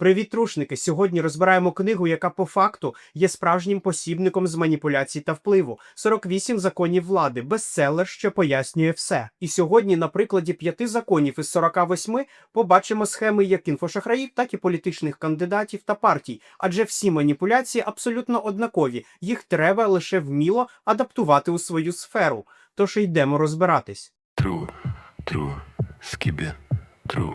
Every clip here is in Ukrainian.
Привіт, трушники! Сьогодні розбираємо книгу, яка по факту є справжнім посібником з маніпуляцій та впливу. 48 законів влади, бестселер, що пояснює все. І сьогодні, на прикладі п'яти законів із 48 побачимо схеми як інфошахраїв, так і політичних кандидатів та партій. Адже всі маніпуляції абсолютно однакові. Їх треба лише вміло адаптувати у свою сферу. Тож йдемо розбиратись. True, true, skibbe, true.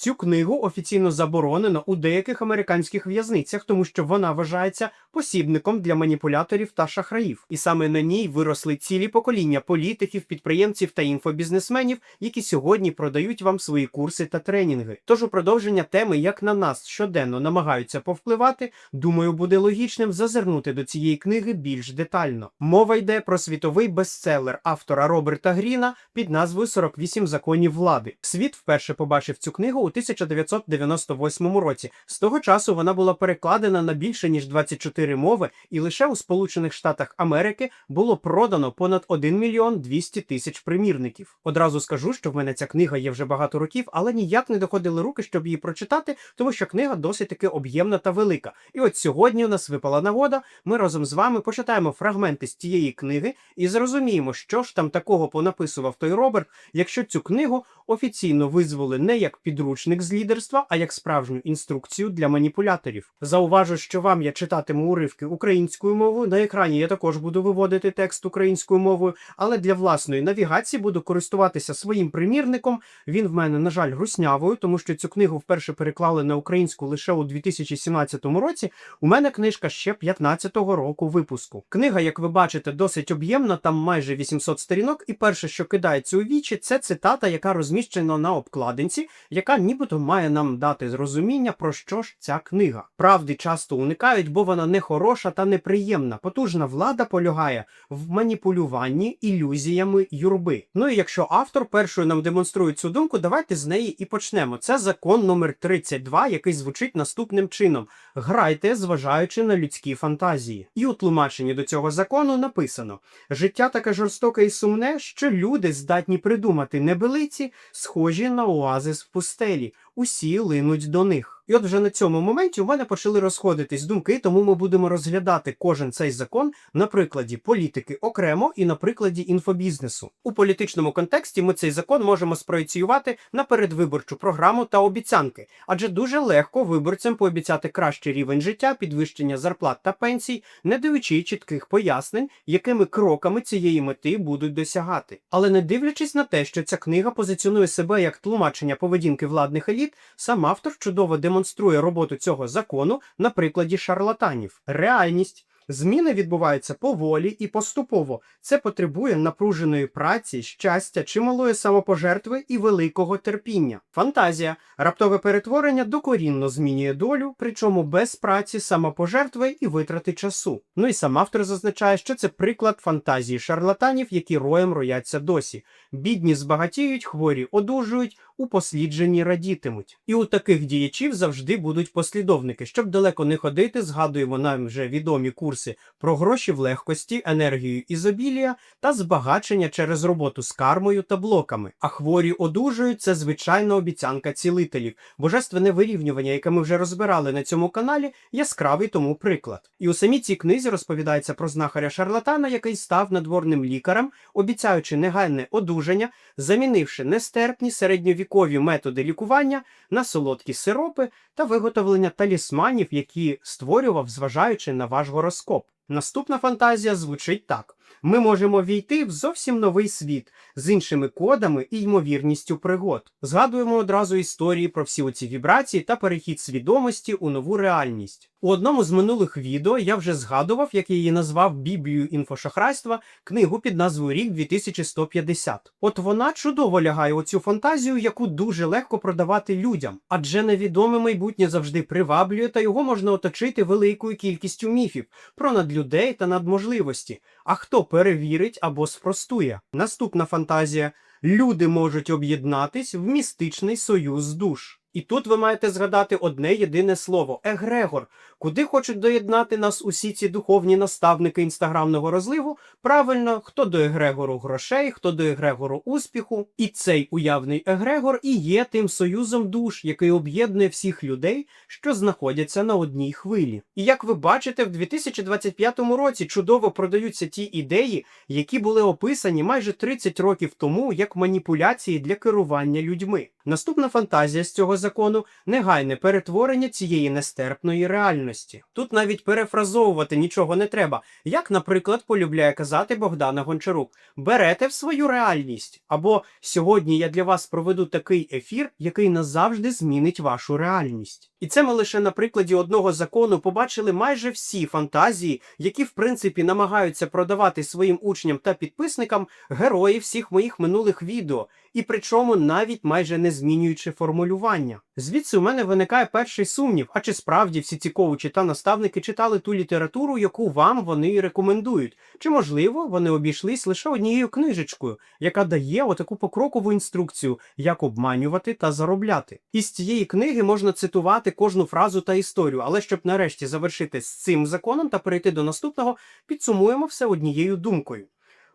Цю книгу офіційно заборонено у деяких американських в'язницях, тому що вона вважається посібником для маніпуляторів та шахраїв. І саме на ній виросли цілі покоління політиків, підприємців та інфобізнесменів, які сьогодні продають вам свої курси та тренінги. Тож у продовження теми, як на нас щоденно намагаються повпливати, думаю, буде логічним зазирнути до цієї книги більш детально. Мова йде про світовий бестселер автора Роберта Гріна під назвою «48 законів влади. Світ вперше побачив цю книгу у 1998 році. З того часу вона була перекладена на більше ніж 24 мови, і лише у Сполучених Штатах Америки було продано понад 1 мільйон 200 тисяч примірників. Одразу скажу, що в мене ця книга є вже багато років, але ніяк не доходили руки, щоб її прочитати, тому що книга досить таки об'ємна та велика. І от сьогодні у нас випала нагода. Ми разом з вами почитаємо фрагменти з цієї книги і зрозуміємо, що ж там такого понаписував той Роберт, якщо цю книгу офіційно визвали не як підручник з лідерства, а як справжню інструкцію для маніпуляторів. Зауважу, що вам я читатиму уривки українською мовою. На екрані я також буду виводити текст українською мовою, але для власної навігації буду користуватися своїм примірником. Він в мене, на жаль, руснявою, тому що цю книгу вперше переклали на українську лише у 2017 році. У мене книжка ще 15-го року випуску. Книга, як ви бачите, досить об'ємна, там майже 800 сторінок, і перше, що кидається у вічі, це цитата, яка розміщена на обкладинці, яка нібито має нам дати зрозуміння, про що ж ця книга. Правди часто уникають, бо вона не хороша та неприємна. Потужна влада полягає в маніпулюванні ілюзіями юрби. Ну і якщо автор першою нам демонструє цю думку, давайте з неї і почнемо. Це закон номер 32, який звучить наступним чином: грайте, зважаючи на людські фантазії. І у тлумаченні до цього закону написано: життя таке жорстоке і сумне, що люди здатні придумати небелиці, схожі на оазис в пустелі. Усі линуть до них. І от вже на цьому моменті у мене почали розходитись думки, тому ми будемо розглядати кожен цей закон на прикладі політики окремо і на прикладі інфобізнесу. У політичному контексті ми цей закон можемо спроєціювати на передвиборчу програму та обіцянки, адже дуже легко виборцям пообіцяти кращий рівень життя, підвищення зарплат та пенсій, не даючи чітких пояснень, якими кроками цієї мети будуть досягати. Але не дивлячись на те, що ця книга позиціонує себе як тлумачення поведінки владних еліт, сам автор чудово демонструє роботу цього закону на прикладі шарлатанів. Реальність. Зміни відбуваються поволі і поступово. Це потребує напруженої праці, щастя, чималої самопожертви і великого терпіння. Фантазія раптове перетворення докорінно змінює долю, причому без праці, самопожертви і витрати часу. Ну і сам автор зазначає, що це приклад фантазії шарлатанів, які роєм рояться досі. Бідні збагатіють, хворі одужують, упосліджені радітимуть. І у таких діячів завжди будуть послідовники. Щоб далеко не ходити, згадуємо нам вже відомі курси про гроші в легкості, енергію ізобілія та збагачення через роботу з кармою та блоками. А хворі одужують це звичайна обіцянка цілителів. Божественне вирівнювання, яке ми вже розбирали на цьому каналі, яскравий тому приклад. І у самій цій книзі розповідається про знахаря шарлатана, який став надворним лікарем, обіцяючи негайне одужання, замінивши нестерпні середньовікові методи лікування на солодкі сиропи та виготовлення талісманів, які створював, зважаючи на ваш гороскоп. Наступна фантазія звучить так: ми можемо війти в зовсім новий світ з іншими кодами і ймовірністю пригод. Згадуємо одразу історії про всі оці вібрації та перехід свідомості у нову реальність. У одному з минулих відео я вже згадував, як я її назвав Біблію інфошахрайства, книгу під назвою Рік 2150. От вона чудово лягає у цю фантазію, яку дуже легко продавати людям, адже невідоме майбутнє завжди приваблює, та його можна оточити великою кількістю міфів про надлюдей та надможливості. А хто перевірить або спростує? Наступна фантазія: люди можуть об'єднатись в містичний союз душ. І тут ви маєте згадати одне єдине слово егрегор. Куди хочуть доєднати нас усі ці духовні наставники інстаграмного розливу? Правильно, хто до егрегору грошей, хто до егрегору успіху. І цей уявний егрегор і є тим союзом душ, який об'єднує всіх людей, що знаходяться на одній хвилі. І як ви бачите, в 2025 році чудово продаються ті ідеї, які були описані майже 30 років тому як маніпуляції для керування людьми. Наступна фантазія з цього закону негайне перетворення цієї нестерпної реальності. Тут навіть перефразовувати нічого не треба, як, наприклад, полюбляє казати Богдана Гончарук: берете в свою реальність. Або сьогодні я для вас проведу такий ефір, який назавжди змінить вашу реальність. І це ми лише на прикладі одного закону побачили майже всі фантазії, які в принципі намагаються продавати своїм учням та підписникам герої всіх моїх минулих відео, і причому навіть майже не змінюючи формулювання. Звідси у мене виникає перший сумнів: а чи справді всі ці коучі та наставники читали ту літературу, яку вам вони рекомендують? Чи можливо вони обійшлись лише однією книжечкою, яка дає отаку покрокову інструкцію, як обманювати та заробляти? Із цієї книги можна цитувати кожну фразу та історію, але щоб нарешті завершити з цим законом та перейти до наступного, підсумуємо все однією думкою.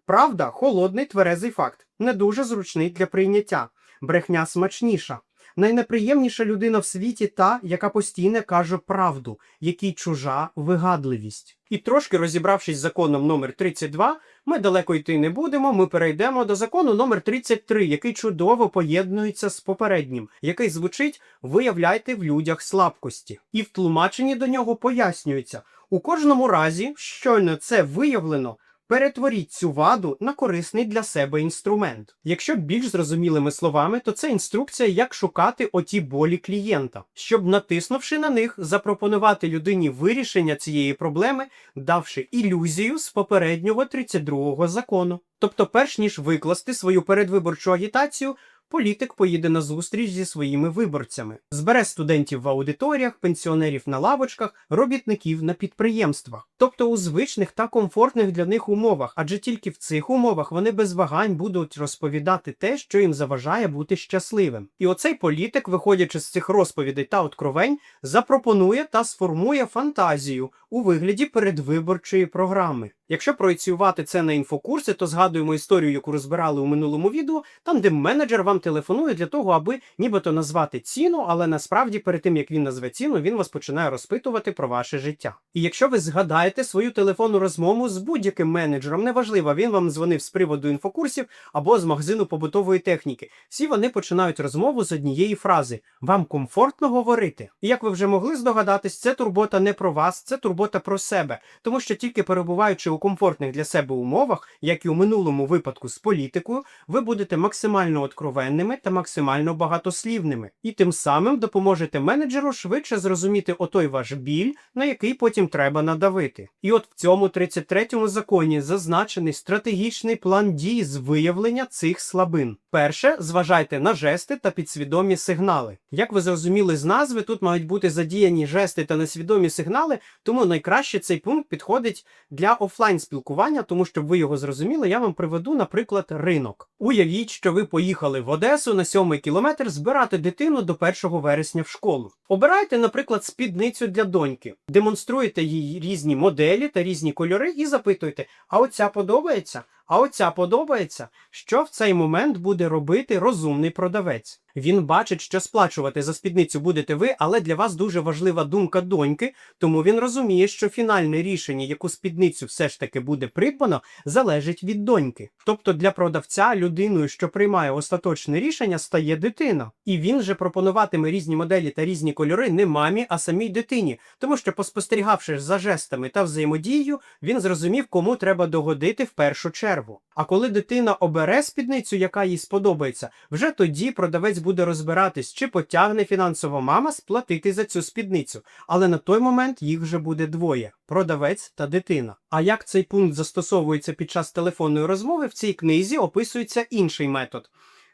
Правда, холодний тверезий факт, не дуже зручний для прийняття. Брехня смачніша. Найнеприємніша людина в світі та, яка постійно каже правду, якій чужа вигадливість. І трошки розібравшись з законом номер 32, ми далеко йти не будемо. Ми перейдемо до закону номер 33, який чудово поєднується з попереднім, який звучить виявляйте в людях слабкості. І в тлумаченні до нього пояснюється: у кожному разі, щойно це виявлено. Перетворіть цю ваду на корисний для себе інструмент. Якщо більш зрозумілими словами, то це інструкція, як шукати оті болі клієнта, щоб, натиснувши на них, запропонувати людині вирішення цієї проблеми, давши ілюзію з попереднього 32-го закону. Тобто, перш ніж викласти свою передвиборчу агітацію, політик поїде на зустріч зі своїми виборцями, збере студентів в аудиторіях, пенсіонерів на лавочках, робітників на підприємствах, тобто у звичних та комфортних для них умовах, адже тільки в цих умовах вони без вагань будуть розповідати те, що їм заважає бути щасливим. І оцей політик, виходячи з цих розповідей та откровень, запропонує та сформує фантазію у вигляді передвиборчої програми. Якщо проєціювати це на інфокурси, то згадуємо історію, яку розбирали у минулому відео, там де менеджер вам телефонує для того, аби нібито назвати ціну, але насправді перед тим як він назве ціну, він вас починає розпитувати про ваше життя. І якщо ви згадаєте свою телефонну розмову з будь-яким менеджером, неважливо, він вам дзвонив з приводу інфокурсів або з магазину побутової техніки, всі вони починають розмову з однієї фрази: вам комфортно говорити. І як ви вже могли здогадатись, це турбота не про вас, це турбота про себе, тому що тільки перебуваючи у комфортних для себе умовах, як і у минулому випадку з політикою, ви будете максимально откровенними та максимально багатослівними, і тим самим допоможете менеджеру швидше зрозуміти отой ваш біль, на який потім треба надавити. І от в цьому 33-му законі зазначений стратегічний план дій з виявлення цих слабин. Перше, зважайте на жести та підсвідомі сигнали. Як ви зрозуміли з назви, тут мають бути задіяні жести та несвідомі сигнали, тому найкраще цей пункт підходить для офлайн спілкування, тому щоб ви його зрозуміли, я вам приведу, наприклад, ринок. Уявіть, що ви поїхали в Одесу на сьомий кілометр збирати дитину до 1 вересня в школу. Обирайте, наприклад, спідницю для доньки, демонструєте їй різні моделі та різні кольори і запитуйте: а оця подобається? А оця подобається, що в цей момент буде робити розумний продавець. Він бачить, що сплачувати за спідницю будете ви, але для вас дуже важлива думка доньки, тому він розуміє, що фінальне рішення, яку спідницю все ж таки буде придбано, залежить від доньки. Тобто для продавця людиною, що приймає остаточне рішення, стає дитина. І він же пропонуватиме різні моделі та різні кольори не мамі, а самій дитині, тому що, поспостерігавши за жестами та взаємодією, він зрозумів, кому треба догодити в першу чергу. А коли дитина обере спідницю, яка їй сподобається, вже тоді продавець буде розбиратись, чи потягне фінансово мама сплатити за цю спідницю. Але на той момент їх вже буде двоє продавець та дитина. А як цей пункт застосовується під час телефонної розмови, в цій книзі описується інший метод.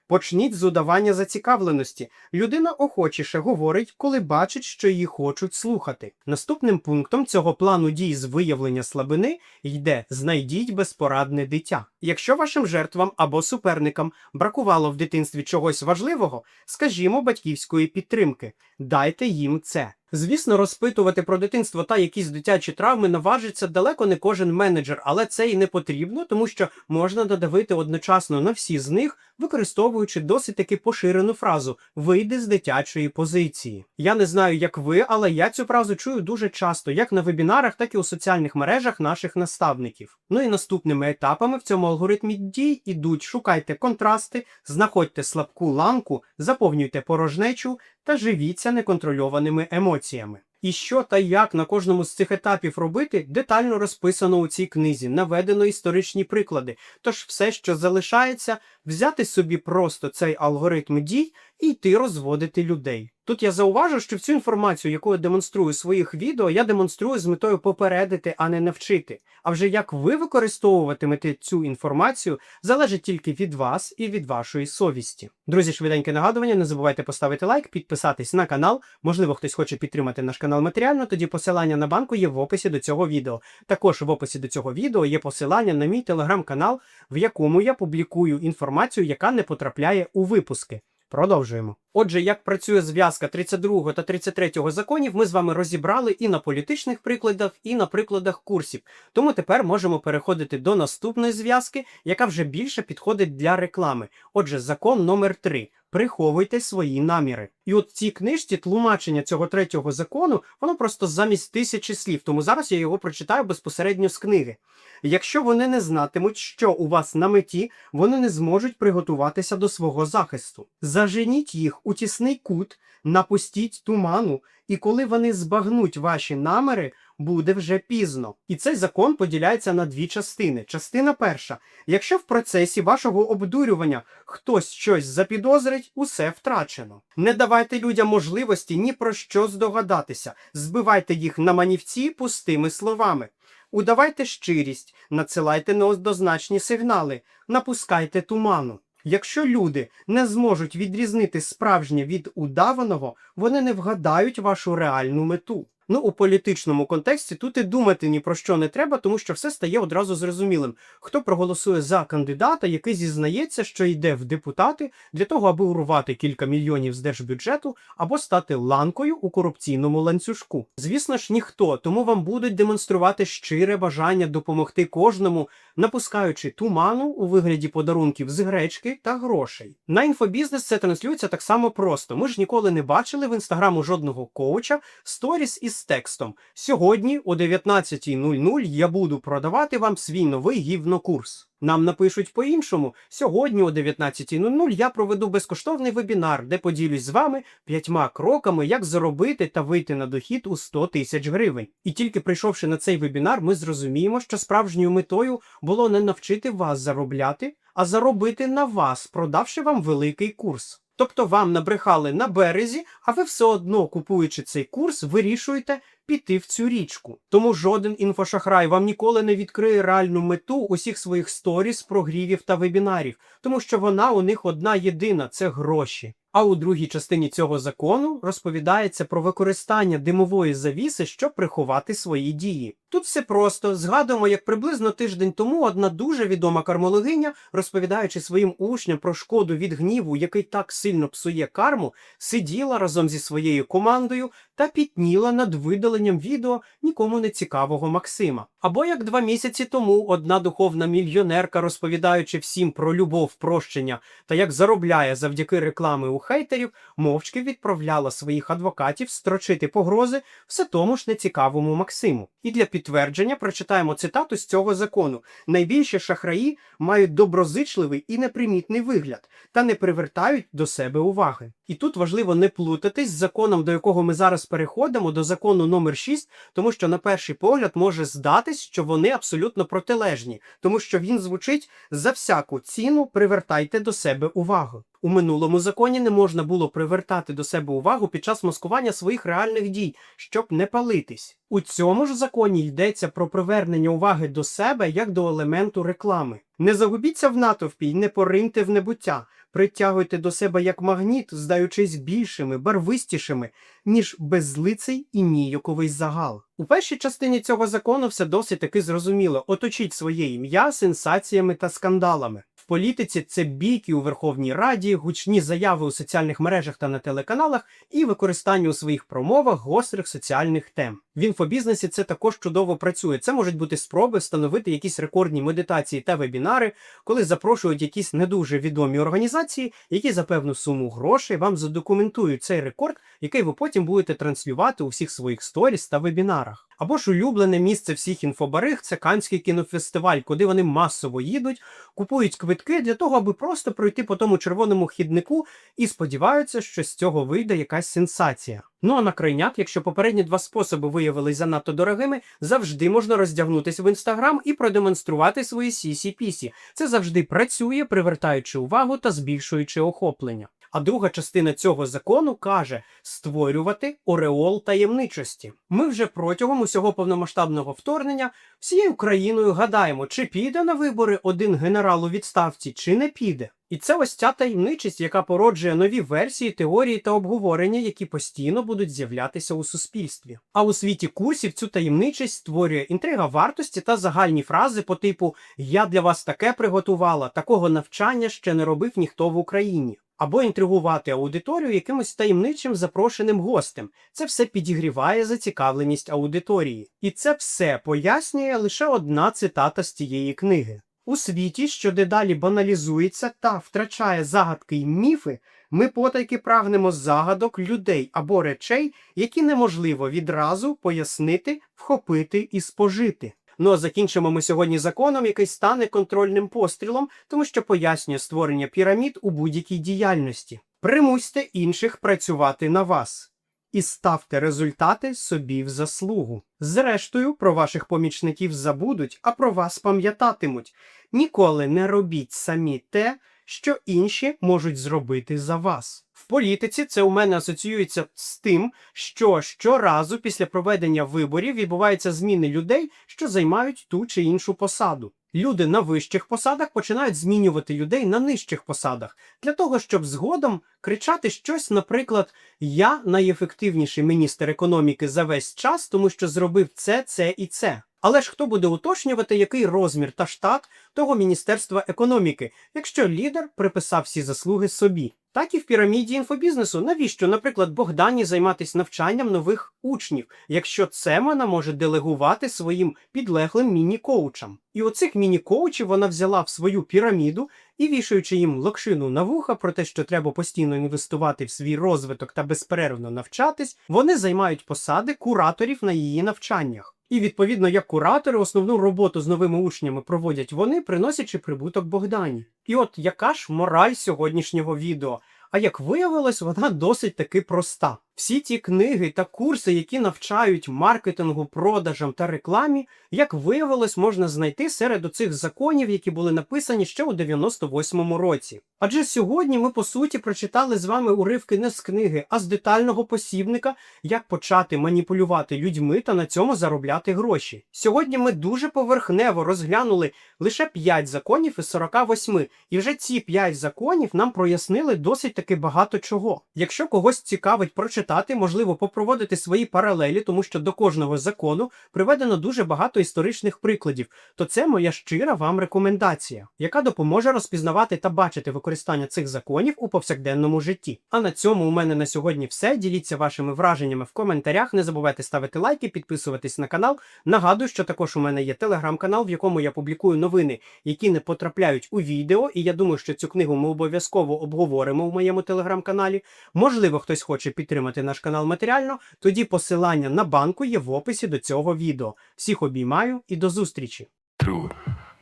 Почніть з удавання зацікавленості. Людина охочіше говорить, коли бачить, що її хочуть слухати. Наступним пунктом цього плану дій з виявлення слабини йде знайдіть безпорадне дитя. Якщо вашим жертвам або суперникам бракувало в дитинстві чогось важливого, скажімо, батьківської підтримки, дайте їм це. Звісно, розпитувати про дитинство та якісь дитячі травми наважиться далеко не кожен менеджер, але це і не потрібно, тому що можна додавити одночасно на всі з них, використовуючи досить таки поширену фразу вийди з дитячої позиції. Я не знаю, як ви, але я цю фразу чую дуже часто, як на вебінарах, так і у соціальних мережах наших наставників. Ну і наступними етапами в цьому алгоритмі дій ідуть: шукайте контрасти, знаходьте слабку ланку, заповнюйте порожнечу та живіться неконтрольованими емоціями. І що та як на кожному з цих етапів робити, детально розписано у цій книзі, наведено історичні приклади. Тож все, що залишається, взяти собі просто цей алгоритм дій і йти розводити людей. Тут я зауважу, що всю інформацію, яку я демонструю у своїх відео, я демонструю з метою попередити, а не навчити. А вже як ви використовуватимете цю інформацію, залежить тільки від вас і від вашої совісті. Друзі, швиденьке нагадування, не забувайте поставити лайк, підписатись на канал. Можливо, хтось хоче підтримати наш канал матеріально, тоді посилання на банку є в описі до цього відео. Також в описі до цього відео є посилання на мій телеграм-канал, в якому я публікую інформацію, яка не потрапляє у випуски. Продовжуємо. Отже, як працює зв'язка 32 та 33 законів, ми з вами розібрали і на політичних прикладах, і на прикладах курсів. Тому тепер можемо переходити до наступної зв'язки, яка вже більше підходить для реклами. Отже, закон номер 3. Приховуйте свої наміри. І от в цій книжці тлумачення цього третього закону, воно просто замість тисячі слів. Тому зараз я його прочитаю безпосередньо з книги. Якщо вони не знатимуть, що у вас на меті, вони не зможуть приготуватися до свого захисту. Заженіть їх у тісний кут, напустіть туману, і коли вони збагнуть ваші наміри, буде вже пізно. І цей закон поділяється на дві частини. Частина перша: якщо в процесі вашого обдурювання хтось щось запідозрить, усе втрачено. Не давайте людям можливості ні про що здогадатися, збивайте їх на манівці пустими словами. Удавайте щирість, надсилайте неоднозначні сигнали, напускайте туману. Якщо люди не зможуть відрізнити справжнє від удаваного, вони не вгадають вашу реальну мету. Ну, у політичному контексті тут і думати ні про що не треба, тому що все стає одразу зрозумілим. Хто проголосує за кандидата, який зізнається, що йде в депутати для того, аби урвати кілька мільйонів з держбюджету або стати ланкою у корупційному ланцюжку. Звісно ж, ніхто, тому вам будуть демонструвати щире бажання допомогти кожному, напускаючи туману у вигляді подарунків з гречки та грошей. На інфобізнес це транслюється так само просто. Ми ж ніколи не бачили в інстаграму жодного коуча сторіс із текстом. Сьогодні о 19.00 я буду продавати вам свій новий гівнокурс. Нам напишуть по-іншому. Сьогодні о 19.00 я проведу безкоштовний вебінар, де поділюсь з вами п'ятьма кроками, як заробити та вийти на дохід у 100 тисяч гривень. І тільки прийшовши на цей вебінар, ми зрозуміємо, що справжньою метою було не навчити вас заробляти, а заробити на вас, продавши вам великий курс. Тобто вам набрехали на березі, а ви все одно, купуючи цей курс, вирішуєте піти в цю річку. Тому жоден інфошахрай вам ніколи не відкриє реальну мету усіх своїх сторіс, прогрівів та вебінарів, тому що вона у них одна єдина це гроші. А у другій частині цього закону розповідається про використання димової завіси, щоб приховати свої дії. Тут все просто згадуємо, як приблизно тиждень тому одна дуже відома кармологиня, розповідаючи своїм учням про шкоду від гніву, який так сильно псує карму, сиділа разом зі своєю командою та пітніла над видаленням відео нікому не цікавого Максима. Або як два місяці тому одна духовна мільйонерка, розповідаючи всім про любов, прощення та як заробляє завдяки реклами у хейтерів, мовчки відправляла своїх адвокатів строчити погрози все тому ж нецікавому Максиму. І для підтвердження прочитаємо цитату з цього закону: найбільші шахраї мають доброзичливий і непримітний вигляд та не привертають до себе уваги. І тут важливо не плутатись з законом, до якого ми зараз переходимо, до закону номер 6, тому що на перший погляд може здатись, що вони абсолютно протилежні, тому що він звучить за всяку ціну привертайте до себе увагу. У минулому законі не можна було привертати до себе увагу під час маскування своїх реальних дій, щоб не палитись. У цьому ж законі йдеться про привернення уваги до себе як до елементу реклами. Не загубіться в натовпі й не пориньте в небуття. Притягуйте до себе як магніт, здаючись більшими, барвистішими, ніж безлиций і ніяковий загал. У першій частині цього закону все досить таки зрозуміло. Оточіть своє ім'я сенсаціями та скандалами. Політиці це бійки у Верховній Раді, гучні заяви у соціальних мережах та на телеканалах і використання у своїх промовах гострих соціальних тем. В інфобізнесі це також чудово працює. Це можуть бути спроби встановити якісь рекордні медитації та вебінари, коли запрошують якісь не дуже відомі організації, які за певну суму грошей вам задокументують цей рекорд, який ви потім будете транслювати у всіх своїх сторіс та вебінарах. Або ж улюблене місце всіх інфобариг це Канський кінофестиваль, куди вони масово їдуть, купують квитки для того, аби просто пройти по тому червоному хіднику і сподіваються, що з цього вийде якась сенсація. Ну а на крайняк, якщо попередні два способи виявились занадто дорогими, завжди можна роздягнутися в інстаграм і продемонструвати свої сісі-пісі. Це завжди працює, привертаючи увагу та збільшуючи охоплення. А друга частина цього закону каже створювати ореол таємничості. Ми вже протягом усього повномасштабного вторгнення всією країною гадаємо, чи піде на вибори один генерал у відставці, чи не піде. І це ось ця таємничість, яка породжує нові версії, теорії та обговорення, які постійно будуть з'являтися у суспільстві. А у світі курсів цю таємничість створює інтрига вартості та загальні фрази по типу Я для вас таке приготувала, такого навчання ще не робив ніхто в Україні. Або інтригувати аудиторію якимось таємничим запрошеним гостем. Це все підігріває зацікавленість аудиторії. І це все пояснює лише одна цитата з цієї книги. У світі, що дедалі баналізується та втрачає загадки й міфи, ми потайки прагнемо загадок людей або речей, які неможливо відразу пояснити, вхопити і спожити. Ну а закінчимо ми сьогодні законом, який стане контрольним пострілом, тому що пояснює створення пірамід у будь-якій діяльності. Примусьте інших працювати на вас. І ставте результати собі в заслугу. Зрештою, про ваших помічників забудуть, а про вас пам'ятатимуть. Ніколи не робіть самі те, що інші можуть зробити за вас. Політиці це у мене асоціюється з тим, що щоразу після проведення виборів відбуваються зміни людей, що займають ту чи іншу посаду. Люди на вищих посадах починають змінювати людей на нижчих посадах для того, щоб згодом кричати щось, наприклад, я найефективніший міністр економіки за весь час, тому що зробив це, це і це. Але ж хто буде уточнювати, який розмір та штат того Міністерства економіки, якщо лідер приписав всі заслуги собі? Так і в піраміді інфобізнесу. Навіщо, наприклад, Богдані займатися навчанням нових учнів, якщо це вона може делегувати своїм підлеглим міні-коучам? І оцих міні-коучів вона взяла в свою піраміду і вішаючи їм локшину на вуха про те, що треба постійно інвестувати в свій розвиток та безперервно навчатись, вони займають посади кураторів на її навчаннях. І відповідно, як куратори, основну роботу з новими учнями проводять вони, приносячи прибуток Богдані. І от яка ж мораль сьогоднішнього відео? А як виявилось, вона досить таки проста. Всі ті книги та курси, які навчають маркетингу, продажам та рекламі, як виявилось, можна знайти серед оцих законів, які були написані ще у 98-му році. Адже сьогодні ми по суті прочитали з вами уривки не з книги, а з детального посібника, як почати маніпулювати людьми та на цьому заробляти гроші. Сьогодні ми дуже поверхнево розглянули лише 5 законів із 48, і вже ці 5 законів нам прояснили досить таки багато чого. Якщо когось цікавить прочитати, можливо попроводити свої паралелі, тому що до кожного закону приведено дуже багато історичних прикладів, то це моя щира вам рекомендація, яка допоможе розпізнавати та бачити використання цих законів у повсякденному житті. А на цьому у мене на сьогодні все. Діліться вашими враженнями в коментарях. Не забувайте ставити лайки, підписуватись на канал. Нагадую, що також у мене є телеграм-канал, в якому я публікую новини, які не потрапляють у відео. І я думаю, що цю книгу ми обов'язково обговоримо в моєму телеграм-каналі. Можливо, хтось хоче підтримати наш канал матеріально. Тоді посилання на банку є в описі до цього відео. Всіх обіймаю і до зустрічі! True,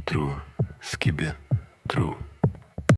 true, skibbe, true.